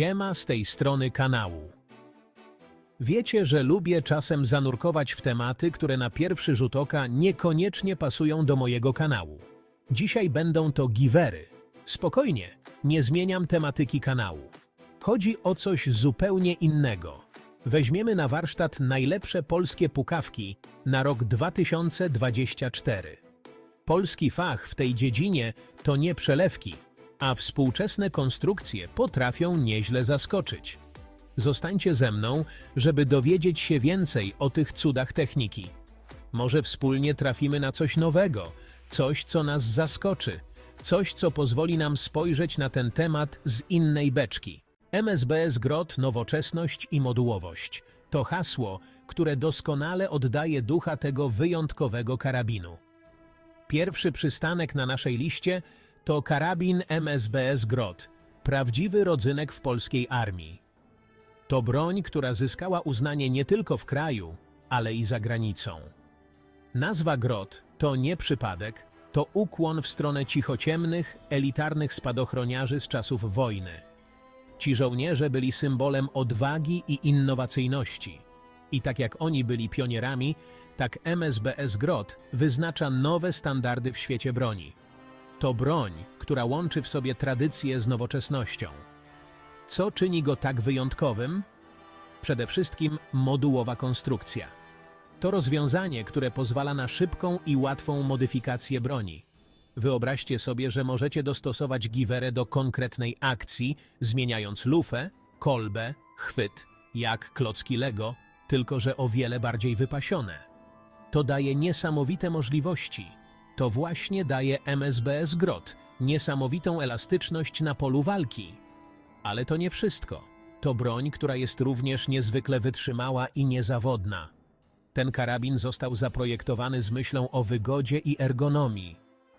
Siema z tej strony kanału. Wiecie, że lubię czasem zanurkować w tematy, które na pierwszy rzut oka niekoniecznie pasują do mojego kanału. Dzisiaj będą to givery. Spokojnie, nie zmieniam tematyki kanału. Chodzi o coś zupełnie innego. Weźmiemy na warsztat najlepsze polskie pukawki na rok 2024. Polski fach w tej dziedzinie to nie przelewki, a współczesne konstrukcje potrafią nieźle zaskoczyć. Zostańcie ze mną, żeby dowiedzieć się więcej o tych cudach techniki. Może wspólnie trafimy na coś nowego, coś, co nas zaskoczy, coś, co pozwoli nam spojrzeć na ten temat z innej beczki. MSBS Grot Nowoczesność i Modułowość to hasło, które doskonale oddaje ducha tego wyjątkowego karabinu. Pierwszy przystanek na naszej liście to karabin MSBS Grot, prawdziwy rodzynek w polskiej armii. To broń, która zyskała uznanie nie tylko w kraju, ale i za granicą. Nazwa Grot to nie przypadek, to ukłon w stronę cichociemnych, elitarnych spadochroniarzy z czasów wojny. Ci żołnierze byli symbolem odwagi i innowacyjności. I tak jak oni byli pionierami, tak MSBS Grot wyznacza nowe standardy w świecie broni. To broń, która łączy w sobie tradycję z nowoczesnością. Co czyni go tak wyjątkowym? Przede wszystkim modułowa konstrukcja. To rozwiązanie, które pozwala na szybką i łatwą modyfikację broni. Wyobraźcie sobie, że możecie dostosować giwerę do konkretnej akcji, zmieniając lufę, kolbę, chwyt, jak klocki Lego, tylko że o wiele bardziej wypasione. To daje niesamowite możliwości. To właśnie daje MSBS Grot, niesamowitą elastyczność na polu walki. Ale to nie wszystko. To broń, która jest również niezwykle wytrzymała i niezawodna. Ten karabin został zaprojektowany z myślą o wygodzie i ergonomii.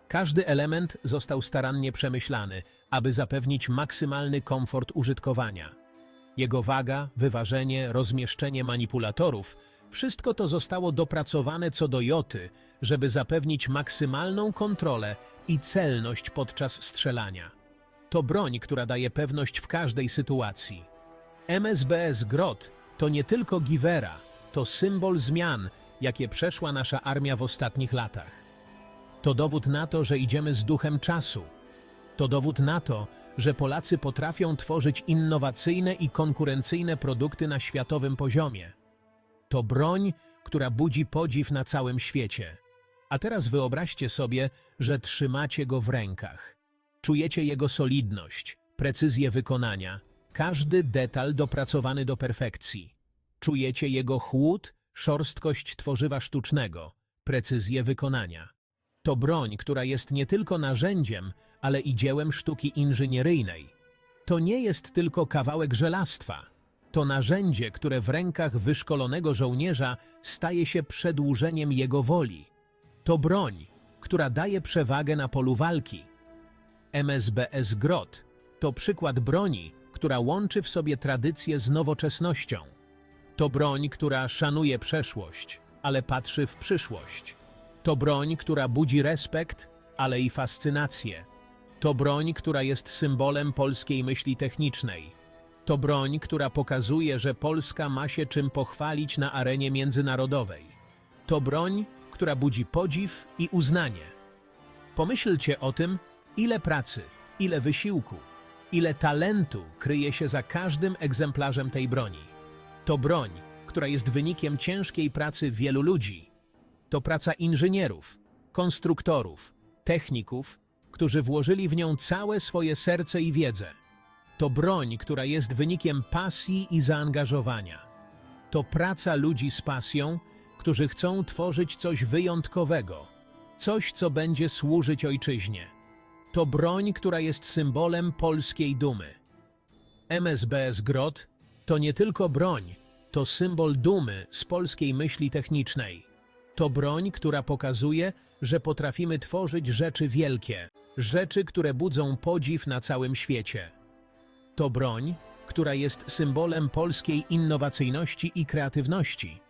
Każdy element został starannie przemyślany, aby zapewnić maksymalny komfort użytkowania. Jego waga, wyważenie, rozmieszczenie manipulatorów wszystko to zostało dopracowane co do joty, żeby zapewnić maksymalną kontrolę i celność podczas strzelania. To broń, która daje pewność w każdej sytuacji. MSBS Grot to nie tylko giwera, to symbol zmian, jakie przeszła nasza armia w ostatnich latach. To dowód na to, że idziemy z duchem czasu. To dowód na to, że Polacy potrafią tworzyć innowacyjne i konkurencyjne produkty na światowym poziomie. To broń, która budzi podziw na całym świecie. A teraz wyobraźcie sobie, że trzymacie go w rękach. Czujecie jego solidność, precyzję wykonania, każdy detal dopracowany do perfekcji. Czujecie jego chłód, szorstkość tworzywa sztucznego, precyzję wykonania. To broń, która jest nie tylko narzędziem, ale i dziełem sztuki inżynieryjnej. To nie jest tylko kawałek żelastwa. To narzędzie, które w rękach wyszkolonego żołnierza staje się przedłużeniem jego woli. To broń, która daje przewagę na polu walki. MSBS Grot to przykład broni, która łączy w sobie tradycję z nowoczesnością. To broń, która szanuje przeszłość, ale patrzy w przyszłość. To broń, która budzi respekt, ale i fascynację. To broń, która jest symbolem polskiej myśli technicznej. To broń, która pokazuje, że Polska ma się czym pochwalić na arenie międzynarodowej. To broń, która budzi podziw i uznanie. Pomyślcie o tym, ile pracy, ile wysiłku, ile talentu kryje się za każdym egzemplarzem tej broni. To broń, która jest wynikiem ciężkiej pracy wielu ludzi. To praca inżynierów, konstruktorów, techników, którzy włożyli w nią całe swoje serce i wiedzę. To broń, która jest wynikiem pasji i zaangażowania. To praca ludzi z pasją, którzy chcą tworzyć coś wyjątkowego, coś, co będzie służyć ojczyźnie. To broń, która jest symbolem polskiej dumy. MSBS Grot to nie tylko broń, to symbol dumy z polskiej myśli technicznej. To broń, która pokazuje, że potrafimy tworzyć rzeczy wielkie, rzeczy, które budzą podziw na całym świecie. To broń, która jest symbolem polskiej innowacyjności i kreatywności.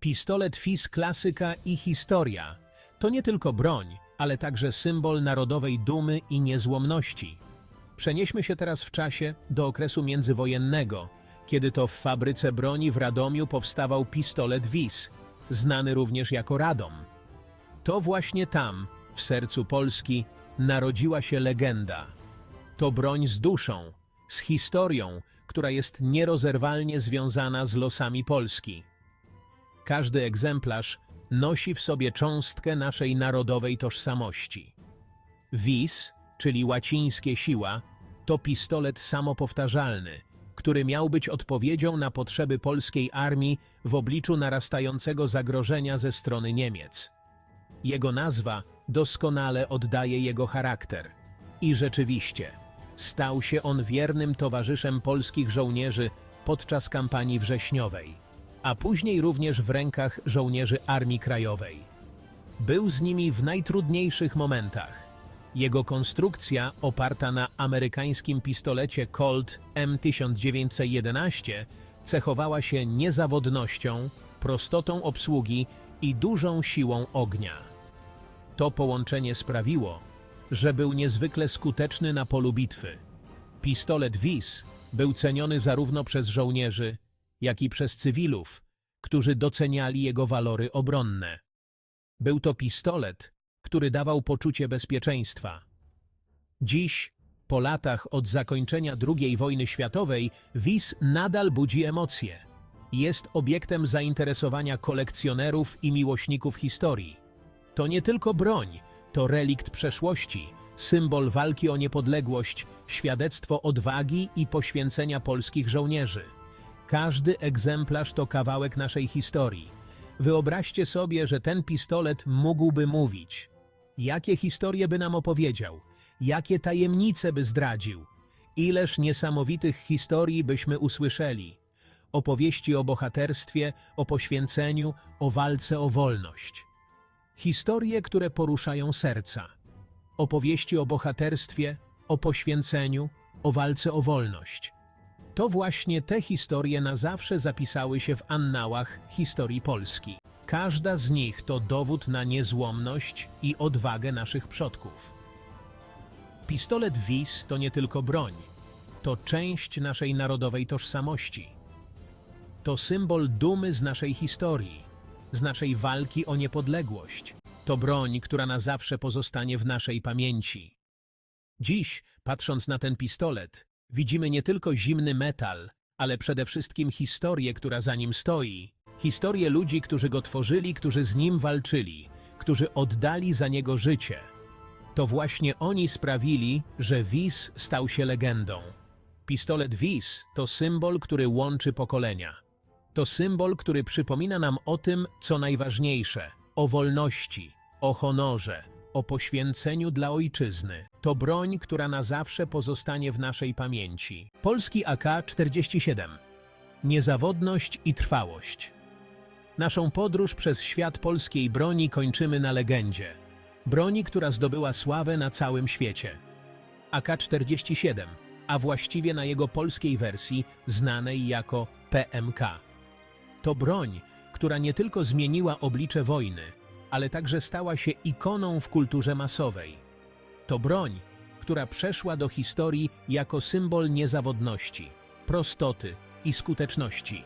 Pistolet FIS klasyka i historia to nie tylko broń, ale także symbol narodowej dumy i niezłomności. Przenieśmy się teraz w czasie do okresu międzywojennego, kiedy to w fabryce broni w Radomiu powstawał pistolet WIS, znany również jako Radom. To właśnie tam, w sercu Polski, narodziła się legenda. To broń z duszą, z historią, która jest nierozerwalnie związana z losami Polski. Każdy egzemplarz nosi w sobie cząstkę naszej narodowej tożsamości. WIS, czyli łacińskie siła, to pistolet samopowtarzalny, który miał być odpowiedzią na potrzeby polskiej armii w obliczu narastającego zagrożenia ze strony Niemiec. Jego nazwa doskonale oddaje jego charakter. I rzeczywiście, stał się on wiernym towarzyszem polskich żołnierzy podczas kampanii wrześniowej, a później również w rękach żołnierzy Armii Krajowej. Był z nimi w najtrudniejszych momentach. Jego konstrukcja, oparta na amerykańskim pistolecie Colt M1911, cechowała się niezawodnością, prostotą obsługi i dużą siłą ognia. To połączenie sprawiło, że był niezwykle skuteczny na polu bitwy. Pistolet WIS był ceniony zarówno przez żołnierzy, jak i przez cywilów, którzy doceniali jego walory obronne. Był to pistolet, który dawał poczucie bezpieczeństwa. Dziś, po latach od zakończenia II wojny światowej, WIS nadal budzi emocje. Jest obiektem zainteresowania kolekcjonerów i miłośników historii. To nie tylko broń, to relikt przeszłości, symbol walki o niepodległość, świadectwo odwagi i poświęcenia polskich żołnierzy. Każdy egzemplarz to kawałek naszej historii. Wyobraźcie sobie, że ten pistolet mógłby mówić. Jakie historie by nam opowiedział? Jakie tajemnice by zdradził? Ileż niesamowitych historii byśmy usłyszeli? Opowieści o bohaterstwie, o poświęceniu, o walce o wolność. Historie, które poruszają serca. Opowieści o bohaterstwie, o poświęceniu, o walce o wolność. To właśnie te historie na zawsze zapisały się w annałach historii Polski. Każda z nich to dowód na niezłomność i odwagę naszych przodków. Pistolet WIS to nie tylko broń, to część naszej narodowej tożsamości. To symbol dumy z naszej historii, z naszej walki o niepodległość. To broń, która na zawsze pozostanie w naszej pamięci. Dziś, patrząc na ten pistolet, widzimy nie tylko zimny metal, ale przede wszystkim historię, która za nim stoi. Historię ludzi, którzy go tworzyli, którzy z nim walczyli, którzy oddali za niego życie. To właśnie oni sprawili, że WIS stał się legendą. Pistolet WIS to symbol, który łączy pokolenia. To symbol, który przypomina nam o tym, co najważniejsze o wolności, o honorze, o poświęceniu dla ojczyzny. To broń, która na zawsze pozostanie w naszej pamięci. Polski AK-47. Niezawodność i trwałość. Naszą podróż przez świat polskiej broni kończymy na legendzie. Broni, która zdobyła sławę na całym świecie. AK-47, a właściwie na jego polskiej wersji znanej jako PMK. To broń, która nie tylko zmieniła oblicze wojny, ale także stała się ikoną w kulturze masowej. To broń, która przeszła do historii jako symbol niezawodności, prostoty i skuteczności.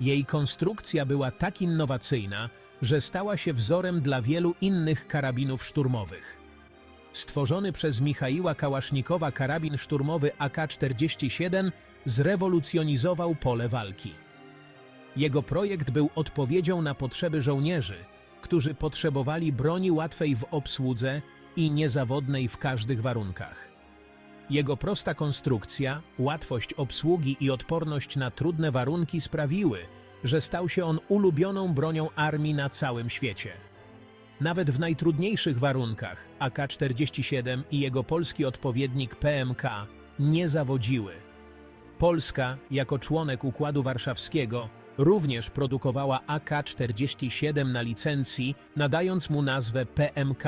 Jej konstrukcja była tak innowacyjna, że stała się wzorem dla wielu innych karabinów szturmowych. Stworzony przez Michaiła Kałasznikowa karabin szturmowy AK-47 zrewolucjonizował pole walki. Jego projekt był odpowiedzią na potrzeby żołnierzy, którzy potrzebowali broni łatwej w obsłudze i niezawodnej w każdych warunkach. Jego prosta konstrukcja, łatwość obsługi i odporność na trudne warunki sprawiły, że stał się on ulubioną bronią armii na całym świecie. Nawet w najtrudniejszych warunkach AK-47 i jego polski odpowiednik PMK nie zawodziły. Polska, jako członek Układu Warszawskiego, również produkowała AK-47 na licencji, nadając mu nazwę PMK.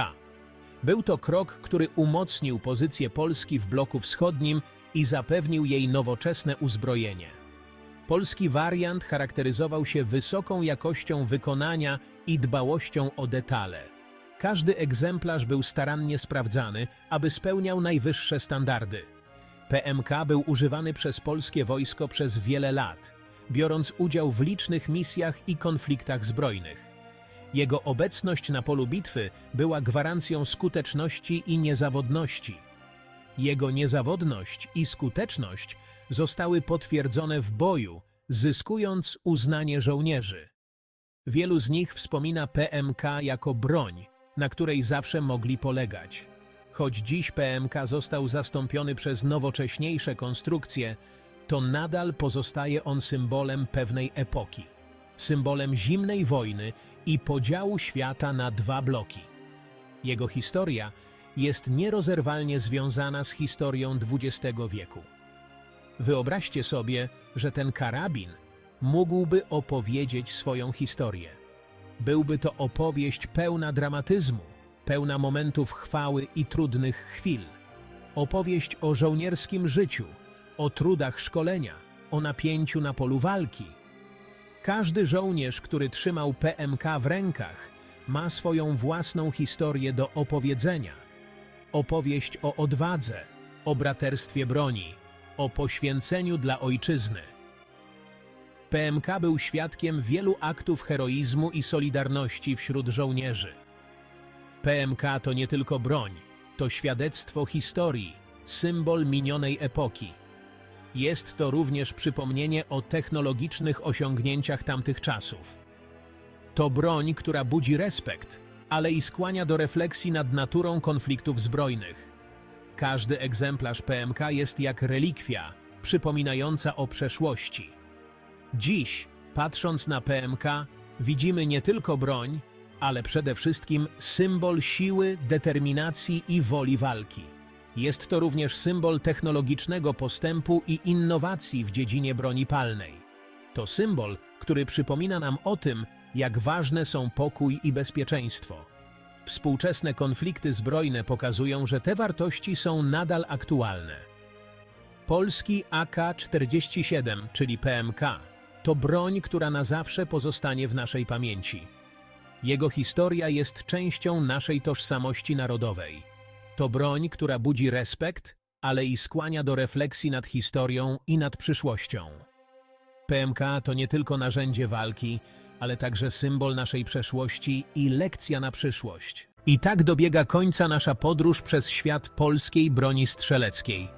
Był to krok, który umocnił pozycję Polski w bloku wschodnim i zapewnił jej nowoczesne uzbrojenie. Polski wariant charakteryzował się wysoką jakością wykonania i dbałością o detale. Każdy egzemplarz był starannie sprawdzany, aby spełniał najwyższe standardy. PMK był używany przez polskie wojsko przez wiele lat, biorąc udział w licznych misjach i konfliktach zbrojnych. Jego obecność na polu bitwy była gwarancją skuteczności i niezawodności. Jego niezawodność i skuteczność zostały potwierdzone w boju, zyskując uznanie żołnierzy. Wielu z nich wspomina PMK jako broń, na której zawsze mogli polegać. Choć dziś PMK został zastąpiony przez nowocześniejsze konstrukcje, to nadal pozostaje on symbolem pewnej epoki, symbolem zimnej wojny i podziału świata na dwa bloki. Jego historia jest nierozerwalnie związana z historią XX wieku. Wyobraźcie sobie, że ten karabin mógłby opowiedzieć swoją historię. Byłby to opowieść pełna dramatyzmu, pełna momentów chwały i trudnych chwil. Opowieść o żołnierskim życiu, o trudach szkolenia, o napięciu na polu walki. Każdy żołnierz, który trzymał PMK w rękach, ma swoją własną historię do opowiedzenia. Opowieść o odwadze, o braterstwie broni, o poświęceniu dla ojczyzny. PMK był świadkiem wielu aktów heroizmu i solidarności wśród żołnierzy. PMK to nie tylko broń, to świadectwo historii, symbol minionej epoki. Jest to również przypomnienie o technologicznych osiągnięciach tamtych czasów. To broń, która budzi respekt, ale i skłania do refleksji nad naturą konfliktów zbrojnych. Każdy egzemplarz PMK jest jak relikwia, przypominająca o przeszłości. Dziś, patrząc na PMK, widzimy nie tylko broń, ale przede wszystkim symbol siły, determinacji i woli walki. Jest to również symbol technologicznego postępu i innowacji w dziedzinie broni palnej. To symbol, który przypomina nam o tym, jak ważne są pokój i bezpieczeństwo. Współczesne konflikty zbrojne pokazują, że te wartości są nadal aktualne. Polski AK-47, czyli PMK, to broń, która na zawsze pozostanie w naszej pamięci. Jego historia jest częścią naszej tożsamości narodowej. To broń, która budzi respekt, ale i skłania do refleksji nad historią i nad przyszłością. PMK to nie tylko narzędzie walki, ale także symbol naszej przeszłości i lekcja na przyszłość. I tak dobiega końca nasza podróż przez świat polskiej broni strzeleckiej.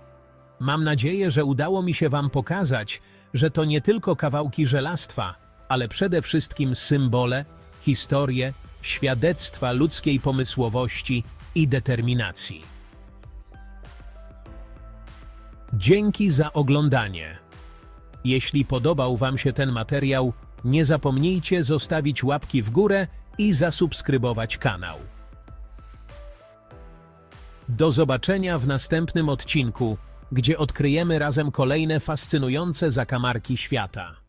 Mam nadzieję, że udało mi się Wam pokazać, że to nie tylko kawałki żelastwa, ale przede wszystkim symbole, historie, świadectwa ludzkiej pomysłowości i determinacji. Dzięki za oglądanie. Jeśli podobał Wam się ten materiał, nie zapomnijcie zostawić łapki w górę i zasubskrybować kanał. Do zobaczenia w następnym odcinku, gdzie odkryjemy razem kolejne fascynujące zakamarki świata.